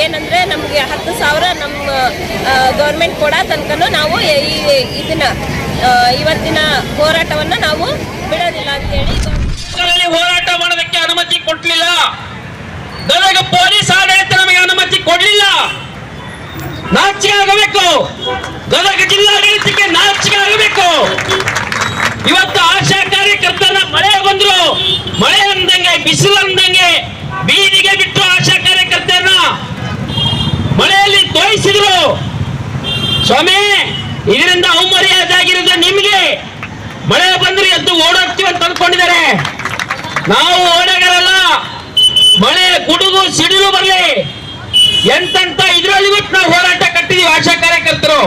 ಏನಂದ್ರೆ ನಮಗೆ ಹತ್ತು ಸಾವಿರ ನಮ್ಮ ಗೌರ್ಮೆಂಟ್ ಕೊಡೋ ತನಕ ನಾವು ಈ ಇದನ್ನ ಇವತ್ತಿನ ಹೋರಾಟವನ್ನ ನಾವು ಬಿಡೋದಿಲ್ಲ ಅಂತೇಳಿ ಹೇಳಿ ಹೋರಾಟ ಮಾಡೋದಕ್ಕೆ ಅನುಮತಿ ಕೊಡ್ಲಿಲ್ಲ. ಗದಗ ಪೊಲೀಸ್ ಆಡಳಿತ ನಮಗೆ ಅನುಮತಿ ಕೊಡಲಿಲ್ಲ. ನಾಚಿಕೆ ಆಗಬೇಕು ಗದಗ ಜಿಲ್ಲಾಡಳಿತಕ್ಕೆ ನಾಚಿಕೆ ಆಗಬೇಕು ಇವತ್ತು ಆಶಾ ಕಾರ್ಯಕರ್ತರ ಮಳೆ ಬಂದ್ರು. ಮಳೆ ಅಂದಂಗೆ ಬಿಸಿಲು ಅಂದಂಗೆ ಬೀದಿಗೆ ಬಿಟ್ಟು ಆಶಾ ಕಾರ್ಯಕರ್ತರನ್ನ ಮಳೆಯಲ್ಲಿ ತೋಯಿಸಿದ್ರು ಸ್ವಾಮಿ, ಇದರಿಂದ ಅವಮರ್ಯಾದೆ ನಿಮ್ಗೆ. ಮಳೆ ಬಂದ್ರೆ ಎದ್ದು ಓಡೋಗ್ತೀವಿ ಅಂತ ಅಂದ್ಕೊಂಡಿದ್ದಾರೆ. ನಾವು ಓಡೋಗರಲ್ಲ ಮಳೆ ಗುಡುಗು ಸಿಡಿಲು ಬರಲಿ. ಎಂತಂತ ಇದ್ರಲ್ಲಿ ಬಿಟ್ಟು ನಾವು ಹೋರಾಟ ಕಟ್ಟಿದೀವಿ ಆಶಾ ಕಾರ್ಯಕರ್ತರು.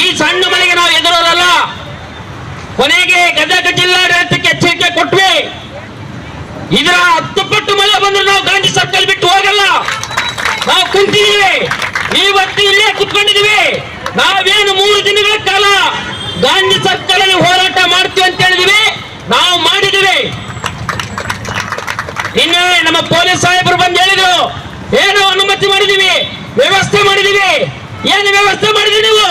ಈ ಸಣ್ಣ ಮಳೆಗೆ ನಾವು ಎದುರೋರಲ್ಲ. ಕೊನೆಗೆ ಗದಗ ಜಿಲ್ಲಾಡಳಿತಕ್ಕೆ ಎಚ್ಚರಿಕೆ ಕೊಟ್ವಿ. ಇದರ ಹತ್ತು ಪಟ್ಟು ಮಳೆ ಬಂದ್ರೆ ನಾವು ಗಾಂಧಿ ಸರ್ಕಲ್ ಬಿಟ್ಟು ಹೋಗಲ್ಲ. ನಾವು ಕುಂತಿದೀವಿ. ಇವತ್ತು ಇಲ್ಲೇ ಕುತ್ಕೊಂಡಿದೀವಿ. ನಾವೇನು ಮೂರು ದಿನಗಳ ಕಾಲ ಗಾಂಧಿ ಸರ್ಕಲ್ ಹೋರಾಟ ಮಾಡ್ತೀವಿ ಅಂತ ಹೇಳಿದೀವಿ? ನಾವು ಮಾಡಿದಿವಿ. ನಿನ್ನೆ ನಮ್ಮ ಪೊಲೀಸ್ ಸಾಹೇಬರು ಬಂದು ಹೇಳಿದ್ರು, ಏನು ಅನುಮತಿ ಮಾಡಿದೀವಿ, ವ್ಯವಸ್ಥೆ ಮಾಡಿದೀವಿ. ಏನು ವ್ಯವಸ್ಥೆ ಮಾಡಿದ್ರಿ ನೀವು?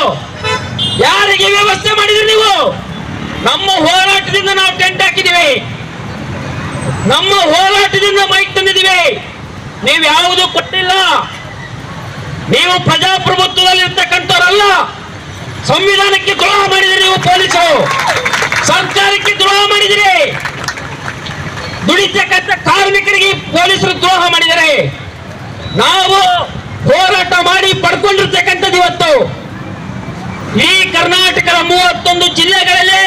ಯಾರಿಗೆ ವ್ಯವಸ್ಥೆ ಮಾಡಿದ್ರಿ ನೀವು? ನಮ್ಮ ಹೋರಾಟದಿಂದ ನಾವು ಟೆಂಟ್ ಹಾಕಿದೀವಿ. ನಮ್ಮ ಹೋರಾಟದಿಂದ ಮೈಕ್ ತಂದಿದ್ದೀವಿ ನೀವು ಯಾವುದು ಕೊಟ್ಟಿಲ್ಲ. ನೀವು ಪ್ರಜಾಪ್ರಭುತ್ವದಲ್ಲಿ ಇರ್ತಕ್ಕಂಥವ್ರಲ್ಲ ಸಂವಿಧಾನಕ್ಕೆ ದ್ರೋಹ ಮಾಡಿದಿರಿ ನೀವು ಪೊಲೀಸರು. ಸರ್ಕಾರಕ್ಕೆ ದ್ರೋಹ ಮಾಡಿದಿರಿ. ದುಡಿತಕ್ಕಂಥ ಕಾರ್ಮಿಕರಿಗೆ ಪೊಲೀಸರು ದ್ರೋಹ ಮಾಡಿದರೆ. ನಾವು ಹೋರಾಟ ಮಾಡಿ ಪಡ್ಕೊಂಡಿರ್ತಕ್ಕಂಥದ್ದು ಇವತ್ತು. ಈ ಕರ್ನಾಟಕದ ಮೂವತ್ತೊಂದು ಜಿಲ್ಲೆಗಳಲ್ಲಿ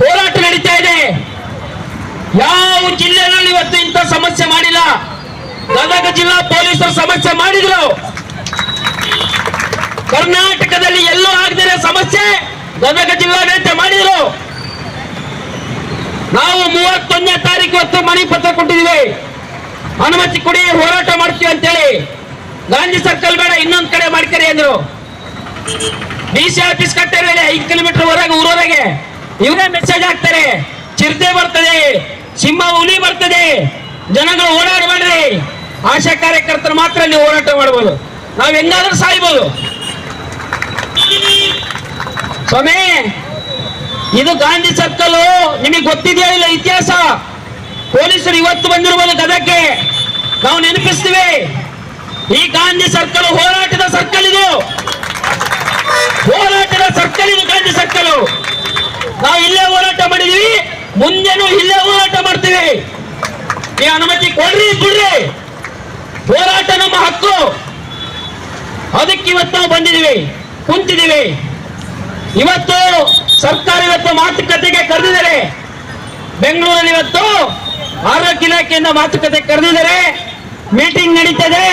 ಹೋರಾಟ ನಡೀತಾ ಇದೆ. ಯಾವ ಜಿಲ್ಲೆನಲ್ಲಿ ಇವತ್ತು ಇಂಥ ಸಮಸ್ಯೆ ಮಾಡಿಲ್ಲ. ಗದಗ ಜಿಲ್ಲಾ ಪೊಲೀಸರು ಸಮಸ್ಯೆ ಮಾಡಿದ್ರು. ಕರ್ನಾಟಕದಲ್ಲಿ ಎಲ್ಲೂ ಆಗದಿರೋ ಸಮಸ್ಯೆ ಗದಗ ಜಿಲ್ಲಾಡಳಿತ ಮಾಡಿದ್ರು. ನಾವು ಮೂವತ್ತೊಂದನೇ ತಾರೀಕು ಹೊತ್ತು ಮನವಿ ಪತ್ರ ಕೊಟ್ಟಿದ್ದೀವಿ. ಅನುಮತಿ ಕೊಡಿ, ಹೋರಾಟ ಮಾಡ್ತೀವಿ ಅಂತೇಳಿ. ಗಾಂಧಿ ಸರ್ಕಲ್ ಬೇಡ, ಇನ್ನೊಂದ್ ಕಡೆ ಮಾಡ್ಕರಿ ಅಂದ್ರು. ಡಿ ಸಿ ಆಫೀಸ್ ಕಟ್ಟಾರೆ ಐದು ಕಿಲೋಮೀಟರ್ ಹೊರಗೆ, ಊರೊಳಗೆ. ಇವರೇ ಮೆಸೇಜ್ ಹಾಕ್ತಾರೆ. ಚಿರತೆ ಬರ್ತದೆ, ಸಿಂಹ ಹುಲಿ ಬರ್ತದೆ, ಜನಗಳು ಓಡಾಡಬೇಡ್ರಿ ಆಶಾ ಕಾರ್ಯಕರ್ತರು ಮಾತ್ರ ಅಲ್ಲಿ ಹೋರಾಟ ಮಾಡಬಹುದು ನಾವ್ ಹೆಂಗಾದ್ರೂ ಸಾಯ್ಬೋದು. ಸ್ವಾಮಿ, ಇದು ಗಾಂಧಿ ಸರ್ಕಲ್, ನಿಮಗೆ ಗೊತ್ತಿದೆಯಾ ಇಲ್ಲ ಇತಿಹಾಸ? ಪೊಲೀಸರು ಇವತ್ತು ಬಂದಿರುವ ಗದಕ್ಕೆ. ನಾವು ನೆನಪಿಸ್ತೀವಿ, ಈ ಗಾಂಧಿ ಸರ್ಕಲ್ ಹೋರಾಟದ ಸರ್ಕಲ್ ಇದು. ಹೋರಾಟದ ಸರ್ಕಲ್ ಇದು ಗಾಂಧಿ ಸರ್ಕಲ್. ನಾವು ಇಲ್ಲೇ ಹೋರಾಟ ಮಾಡಿದೀವಿ, ಮುಂದೆನೂ ಇಲ್ಲೇ ಹೋರಾಟ ಮಾಡ್ತೀವಿ. ನೀವು ಅನುಮತಿ ಕೊಡ್ರಿ ಬಿಡ್ರಿ ಹೋರಾಟ ನಮ್ಮ ಹಕ್ಕು. ಅದಕ್ಕೆ ಇವತ್ತು ನಾವು ಬಂದಿದ್ದೀವಿ, ಕುಂತಿದ್ದೀವಿ. ಇವತ್ತು ಸರ್ಕಾರ ಇವತ್ತು ಮಾತುಕತೆಗೆ ಕರೆದಿದ್ದಾರೆ. ಬೆಂಗಳೂರಲ್ಲಿ ಇವತ್ತು ಆರೋಗ್ಯ ಇಲಾಖೆಯಿಂದ ಮಾತುಕತೆ ಕರೆದಿದ್ದಾರೆ. ಮೀಟಿಂಗ್ ನಡೀತದೆ.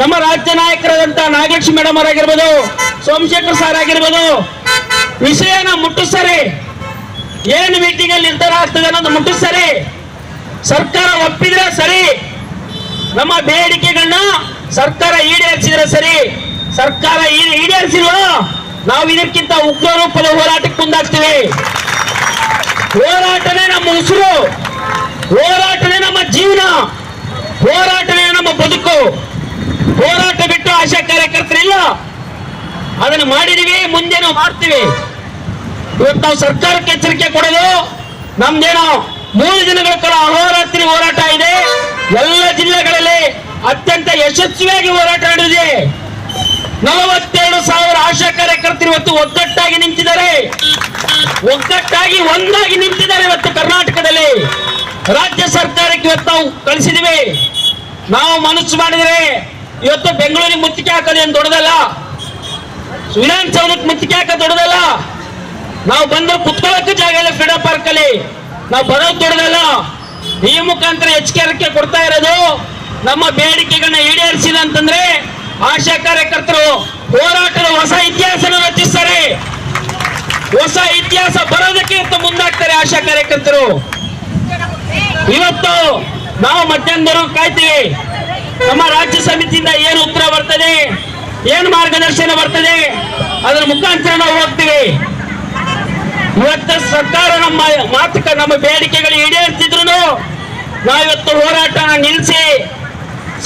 ನಮ್ಮ ರಾಜ್ಯ ನಾಯಕರಾದಂತಹ ನಾಗಲಕ್ಷ್ಮಿ ಮೇಡಮ್ ಅವರಾಗಿರ್ಬೋದು, ಸೋಮಶೇಖರ್ ಸರ್ ಆಗಿರ್ಬೋದು, ವಿಷಯನ ಮುಟ್ಟಿಸ್ತಾರೆ. ಏನು ಮೀಟಿಂಗ್ ಅಲ್ಲಿ ನಿರ್ಧಾರ ಆಗ್ತದೆ ಅನ್ನೋದು ಮುಟ್ಟಿಸ್ತಾರೆ. ಸರ್ಕಾರ ಒಪ್ಪಿದ್ರೆ ಸರಿ. ನಮ್ಮ ಬೇಡಿಕೆಗಳನ್ನ ಸರ್ಕಾರ ಈಡೇರಿಸಿದ್ರೆ ಸರಿ. ಸರ್ಕಾರ ಈಡೇರಿಸಿಲ್ವೋ? ನಾವು ಇದಕ್ಕಿಂತ ಉಗ್ರ ರೂಪದ ಹೋರಾಟಕ್ಕೆ ಮುಂದಾಗ್ತೀವಿ. ಹೋರಾಟನೇ ನಮ್ಮ ಉಸಿರು. ಹೋರಾಟನೇ ನಮ್ಮ ಜೀವನ. ಹೋರಾಟನೇ ನಮ್ಮ ಬದುಕು. ಹೋರಾಟ ಬಿಟ್ಟು ಆಶಾ ಕಾರ್ಯಕರ್ತರಿಲ್ಲ. ಅದನ್ನು ಮಾಡಿದೀವಿ, ಮುಂದೆ ನಾವು ಮಾಡ್ತೀವಿ. ಇವತ್ತು ನಾವು ಸರ್ಕಾರಕ್ಕೆ ಎಚ್ಚರಿಕೆ ಕೊಡೋದು. ನಮ್ದೇನೋ ಮೂರು ದಿನಗಳ ಕಾಲ ಅಹೋರಾತ್ರಿ ಹೋರಾಟ ಇದೆ. ಎಲ್ಲ ಜಿಲ್ಲೆಗಳಲ್ಲಿ ಅತ್ಯಂತ ಯಶಸ್ವಿಯಾಗಿ ಹೋರಾಟ ನಡೆದಿದೆ. ಸಾವಿರ ಆಶಾ ಕಾರ್ಯಕರ್ತರು ಇವತ್ತು ಒಗ್ಗಟ್ಟಾಗಿ ನಿಂತಿದ್ದಾರೆ. ಒಗ್ಗಟ್ಟಾಗಿ ಒಂದಾಗಿ ನಿಂತಿದ್ದಾರೆ ಇವತ್ತು ಕರ್ನಾಟಕದಲ್ಲಿ. ರಾಜ್ಯ ಸರ್ಕಾರಕ್ಕೆ ಇವತ್ತು ನಾವು ಕಳಿಸಿದಿವಿ. ನಾವು ಮನಸ್ಸು ಮಾಡಿದರೆ ಇವತ್ತು ಬೆಂಗಳೂರಿಗೆ ಮುತ್ತಿಗೆ ಹಾಕೋದು ಏನು ದೊಡ್ಡದಲ್ಲ. ವಿಧಾನಸೌಧಕ್ಕೆ ಮುತ್ತಿಗೆ ಹಾಕೋದು ದೊಡ್ಡದಲ್ಲ. ನಾವು ಬಂದು ಕುತ್ಕೊಳ್ಳೋಕೆ ಜಾಗ ಇಲ್ಲ ಫ್ರೀಡಾ ಪಾರ್ಕ್ ಅಲ್ಲಿ ನಾವು ಬರೋದು ದೊಡ್ಡದಲ್ಲ. ಈ ಮುಖಾಂತರ ಎಚ್ಚರಿಕೆ ಕೊಡ್ತಾ ಇರೋದು ನಮ್ಮ ಬೇಡಿಕೆಗಳನ್ನ ಈಡೇರಿಸಿದ ಅಂತಂದ್ರೆ ಆಶಾ ಕಾರ್ಯಕರ್ತರು ಹೋರಾಟದ ಹೊಸ ಇತಿಹಾಸನ ರಚಿಸ್ತಾರೆ. ಹೊಸ ಇತಿಹಾಸ ಬರೋದಕ್ಕೆ ಅಂತ ಮುಂದಾಗ್ತಾರೆ ಆಶಾ ಕಾರ್ಯಕರ್ತರು. ಇವತ್ತು ನಾವು ಮಧ್ಯಾಹ್ನದವರು ಕಾಯ್ತೀವಿ. ನಮ್ಮ ರಾಜ್ಯ ಸಮಿತಿಯಿಂದ ಏನು ಉತ್ತರ ಬರ್ತದೆ, ಏನು ಮಾರ್ಗದರ್ಶನ ಬರ್ತದೆ, ಅದರ ಮುಖಾಂತರ ನಾವು ಹೋಗ್ತೀವಿ. ಇವತ್ತು ಸರ್ಕಾರ ನಮ್ಮ ಮಾತುಕ ನಮ್ಮ ಬೇಡಿಕೆಗಳು ಈಡೇರ್ತಿದ್ರು ನಾವಿವತ್ತು ಹೋರಾಟನ ನಿಲ್ಲಿಸಿ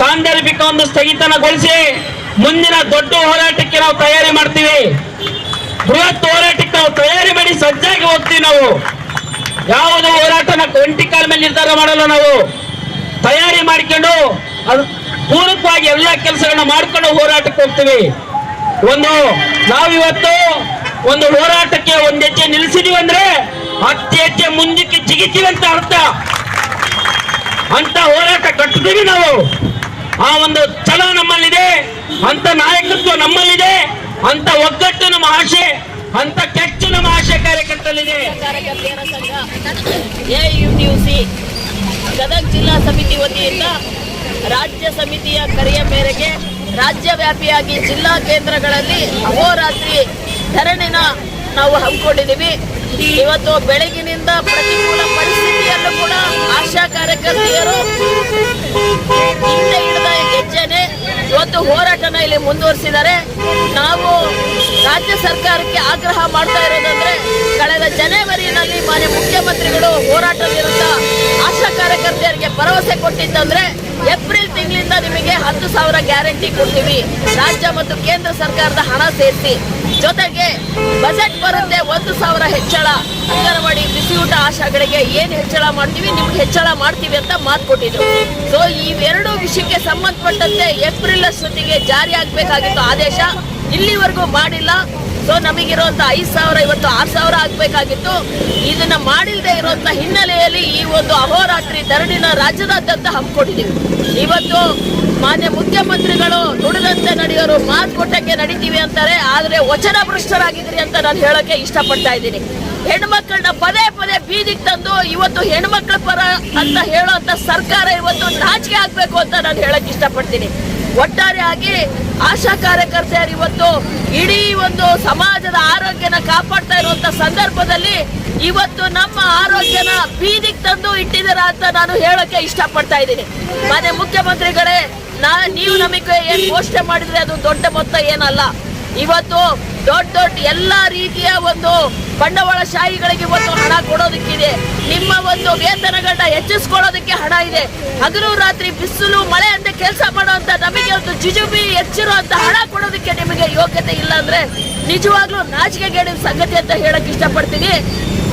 ಸಾಂದರ್ಭಿಕ ಒಂದು ಸ್ಥಗಿತನಗೊಳಿಸಿ ಮುಂದಿನ ದೊಡ್ಡ ಹೋರಾಟಕ್ಕೆ ನಾವು ತಯಾರಿ ಮಾಡ್ತೀವಿ. ಬೃಹತ್ ಹೋರಾಟಕ್ಕೆ ನಾವು ತಯಾರಿ ಮಾಡಿ ಸಜ್ಜಾಗಿ ಹೋಗ್ತೀವಿ ನಾವು. ಯಾವುದು ಹೋರಾಟನ ಒಂಟಿ ಕಾಲ ಮೇಲೆ ನಿರ್ಧಾರ ಮಾಡಲ್ಲ ನಾವು. ತಯಾರಿ ಮಾಡಿಕೊಂಡು ಅದು ಪೂರಕವಾಗಿ ಎಲ್ಲ ಕೆಲಸಗಳನ್ನ ಮಾಡ್ಕೊಂಡು ಹೋರಾಟಕ್ಕೆ ಹೋಗ್ತೀವಿ. ಒಂದು ನಾವಿವತ್ತು ಒಂದು ಹೋರಾಟಕ್ಕೆ ಒಂದ್ ಹೆಜ್ಜೆ ನಿಲ್ಲಿಸಿದೀವಿ ಅಂದ್ರೆ ಹತ್ತು ಹೆಜ್ಜೆ ಮುಂದಕ್ಕೆ ಜಿಗಿತೀವಿ ಅಂತ ಅರ್ಥ. ಅಂತ ಹೋರಾಟ ಕಟ್ಟಿದೀವಿ ನಾವು. ಆ ಒಂದು ಛಲ ನಮ್ಮಲ್ಲಿದೆ ಅಂತ ನಾಯಕತ್ವ ನಮ್ಮಲ್ಲಿದೆ ಅಂತ ಒಗ್ಗಟ್ಟು ನಮ್ಮ ಆಶೆ ಅಂತ ಕೆಚ್ಚು ನಮ್ಮ ಆಶೆ ಕಾರ್ಯಕರ್ತರಲ್ಲಿದೆ. ಗದಗ ಜಿಲ್ಲಾ ಸಮಿತಿ ವತಿಯಿಂದ ರಾಜ್ಯ ಸಮಿತಿಯ ಕರೆಯ ಮೇರೆಗೆ ರಾಜ್ಯವ್ಯಾಪಿಯಾಗಿ ಜಿಲ್ಲಾ ಕೇಂದ್ರಗಳಲ್ಲಿ ಅಹೋರಾತ್ರಿ ಧರಣಿನ ನಾವು ಹಮ್ಮಿಕೊಂಡಿದ್ದೀವಿ. ಇವತ್ತು ಬೆಳಗಿನಿಂದ ಪ್ರತಿಕೂಲ ಪರಿಸ್ಥಿತಿಯಲ್ಲೂ ಕೂಡ ಆಶಾ ಕಾರ್ಯಕರ್ತೆಯರು ಹಿಂದೆ ಇವತ್ತು ಹೋರಾಟನ ಇಲ್ಲಿ ಮುಂದುವರಿಸಿದ್ದಾರೆ. ನಾವು ರಾಜ್ಯ ಸರ್ಕಾರಕ್ಕೆ ಆಗ್ರಹ ಮಾಡ್ತಾ ಇರೋದಂದ್ರೆ, ಕಳೆದ ಜನವರಿನಲ್ಲಿ ಮಾನ್ಯ ಮುಖ್ಯಮಂತ್ರಿಗಳು ಹೋರಾಟ ವಿರುದ್ಧ ಆಶಾ ಕಾರ್ಯಕರ್ತೆಯರಿಗೆ ಭರವಸೆ ಕೊಟ್ಟಿದ್ದಂದ್ರೆ ಏಪ್ರಿಲ್ ತಿಂಗಳಿಂದ ನಿಮಗೆ ಹತ್ತು ಸಾವಿರ ಗ್ಯಾರಂಟಿ ಕೊಡ್ತೀವಿ. ರಾಜ್ಯ ಮತ್ತು ಕೇಂದ್ರ ಸರ್ಕಾರದ ಹಣ ಸೇರಿಸಿ. ಜೊತೆಗೆ ಬಜೆಟ್ ಬರುತ್ತೆ ಒಂದು ಸಾವಿರ ಹೆಚ್ಚಳ. ಅಂಗನವಾಡಿ ಬಿಸಿಯೂಟ ಆಶಾಗಳಿಗೆ ಏನು ಹೆಚ್ಚಳ ಮಾಡ್ತೀವಿ, ನಿಮ್ಗೆ ಹೆಚ್ಚಳ ಮಾಡ್ತೀವಿ ಅಂತ ಮಾತು ಕೊಟ್ಟಿದ್ರು. ಸೊ ಇವೆರಡು ವಿಷಯಕ್ಕೆ ಸಂಬಂಧಪಟ್ಟಂತೆ ಏಪ್ರಿಲ್ ಅಷ್ಟೊತ್ತಿಗೆ ಜಾರಿ ಆಗಬೇಕಾಗಿತ್ತು ಆದೇಶ. ಇಲ್ಲಿವರೆಗೂ ಮಾಡಿಲ್ಲ. ಸೊ ನಮಗಿರುವಂತ ಐದು ಸಾವಿರ, ಇವತ್ತು ಆರು ಸಾವಿರ ಆಗ್ಬೇಕಾಗಿತ್ತು. ಇದನ್ನ ಮಾಡಿಲ್ಲದೆ ಇರುವಂತ ಹಿನ್ನೆಲೆಯಲ್ಲಿ ಈ ಒಂದು ಅಹೋರಾತ್ರಿ ಧರಣಿನ ರಾಜ್ಯದಾದ್ಯಂತ ಹಮ್ಮಿಕೊಂಡಿದ್ದೀವಿ. ಇವತ್ತು ಮಾನ್ಯ ಮುಖ್ಯಮಂತ್ರಿಗಳು ದುಡಿದಂತೆ ನಡೆಯೋರು ಮಾತು ಕೊಟ್ಟಕ್ಕೆ ನಡೀತೀವಿ ಅಂತಾರೆ, ಆದ್ರೆ ವಚನ ಭ್ರಷ್ಟರಾಗಿದ್ರಿ ಅಂತ ನಾನು ಹೇಳಕ್ಕೆ ಇಷ್ಟಪಡ್ತಾ ಇದ್ದೀನಿ. ಹೆಣ್ಮಕ್ಳನ್ನ ಪದೇ ಪದೇ ಬೀದಿಗೆ ತಂದು ಇವತ್ತು ಹೆಣ್ಮಕ್ಳ ಪರ ಅಂತ ಹೇಳುವಂತ ಸರ್ಕಾರ ಇವತ್ತು ನಾಚಿಕೆ ಆಗ್ಬೇಕು ಅಂತ ನಾನು ಹೇಳಕ್ ಇಷ್ಟಪಡ್ತೀನಿ. ಒಟ್ಟಾರೆಯಾಗಿ ಆಶಾ ಕಾರ್ಯಕರ್ತೆಯರು ಇವತ್ತು ಇಡೀ ಒಂದು ಸಮಾಜದ ಆರೋಗ್ಯನ ಕಾಪಾಡ್ತಾ ಇರುವಂತ ಸಂದರ್ಭದಲ್ಲಿ ಇವತ್ತು ನಮ್ಮ ಆರೋಗ್ಯನ ಬೀದಿಗೆ ತಂದು ಇಟ್ಟಿದ್ದೀರ ಅಂತ ನಾನು ಹೇಳಕ್ಕೆ ಇಷ್ಟಪಡ್ತಾ ಇದ್ದೀನಿ. ಮಾನ್ಯ ಮುಖ್ಯಮಂತ್ರಿಗಳೇ, ನಾ, ನೀವು ನಮಗೆ ಏನ್ ಘೋಷಣೆ ಮಾಡಿದ್ರೆ ಅದು ದೊಡ್ಡ ಮೊತ್ತ ಏನಲ್ಲ. ಇವತ್ತು ದೊಡ್ಡ ದೊಡ್ಡ ಎಲ್ಲಾ ರೀತಿಯ ಒಂದು ಬಂಡವಾಳಶಾಹಿಗಳಿಗೆ ಇವತ್ತು ಹಣ ಕೊಡೋದಕ್ಕಿದೆ. ನಿಮ್ಮ ಒಂದು ವೇತನಗಳನ್ನ ಹೆಚ್ಚಿಸ್ಕೊಳ್ಳೋದಕ್ಕೆ ಹಣ ಇದೆ. ಹಗಲು ರಾತ್ರಿ ಬಿಸಿಲು, ಮಳೆ ಅಂತ ಕೆಲಸ ಮಾಡುವಂತ ನಮಗೆ ಒಂದು ಜಿಜುಬಿ ಹೆಚ್ಚಿರುವಂತ ಹಣ ಕೊಡೋದಕ್ಕೆ ನಿಮಗೆ ಯೋಗ್ಯತೆ ಇಲ್ಲ ಅಂದ್ರೆ ನಿಜವಾಗ್ಲೂ ನಾಚಿಕೆಗೇಡಿನ ಸಂಗತಿ ಅಂತ ಹೇಳಕ್ ಇಷ್ಟಪಡ್ತೀನಿ.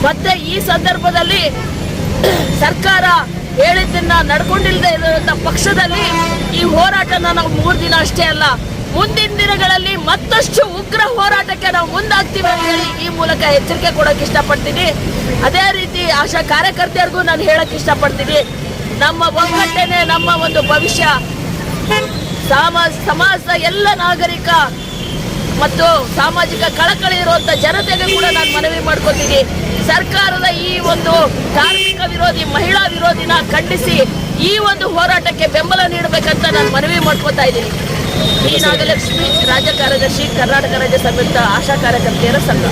ಮತ್ತೆ ಈ ಸಂದರ್ಭದಲ್ಲಿ ಸರ್ಕಾರ ಹೇಳಿದ್ದನ್ನ ನಡ್ಕೊಂಡಿಲ್ಲದೆ ಇರುವಂತ ಪಕ್ಷದಲ್ಲಿ ಈ ಹೋರಾಟನ ನಾವು ಮೂರು ದಿನ ಅಷ್ಟೇ ಅಲ್ಲ ಮುಂದಿನ ದಿನಗಳಲ್ಲಿ ಮತ್ತಷ್ಟು ಉಗ್ರ ಹೋರಾಟಕ್ಕೆ ನಾವು ಮುಂದಾಗ್ತೀವಿ ಅಂತ ಹೇಳಿ ಈ ಮೂಲಕ ಎಚ್ಚರಿಕೆ ಕೊಡೋಕೆ ಇಷ್ಟಪಡ್ತೀನಿ. ಅದೇ ರೀತಿ ಆಶಾ ಕಾರ್ಯಕರ್ತೆಯರಿಗೂ ನಾನು ಹೇಳೋಕೆ ಇಷ್ಟಪಡ್ತೀನಿ. ನಮ್ಮ ಒಗ್ಗಟ್ಟೆನೆ, ನಮ್ಮ ಒಂದು ಭವಿಷ್ಯ. ಸಮಾಜ ಸಮಾಜದ ಎಲ್ಲ ನಾಗರಿಕ ಮತ್ತು ಸಾಮಾಜಿಕ ಕಳಕಳಿ ಇರುವಂತ ಜನತೆಗೆ ಕೂಡ ನಾನು ಮನವಿ ಮಾಡ್ಕೋತೀನಿ. ಸರ್ಕಾರದ ಈ ಒಂದು ಕಾರ್ಮಿಕ ವಿರೋಧಿ, ಮಹಿಳಾ ವಿರೋಧಿನ ಖಂಡಿಸಿ ಈ ಒಂದು ಹೋರಾಟಕ್ಕೆ ಬೆಂಬಲ ನೀಡಬೇಕಂತ ನಾನು ಮನವಿ ಮಾಡ್ಕೋತಾ ಇದ್ದೀನಿ. ಈ ನಾಗಲಕ್ಷ್ಮಿ ರಾಜ್ಯ ಕಾರ್ಯದರ್ಶಿ ಕರ್ನಾಟಕ ರಾಜ್ಯ ಸಂಯುಕ್ತ ಆಶಾ ಕಾರ್ಯಕರ್ತೆಯರ ಸಂಘ.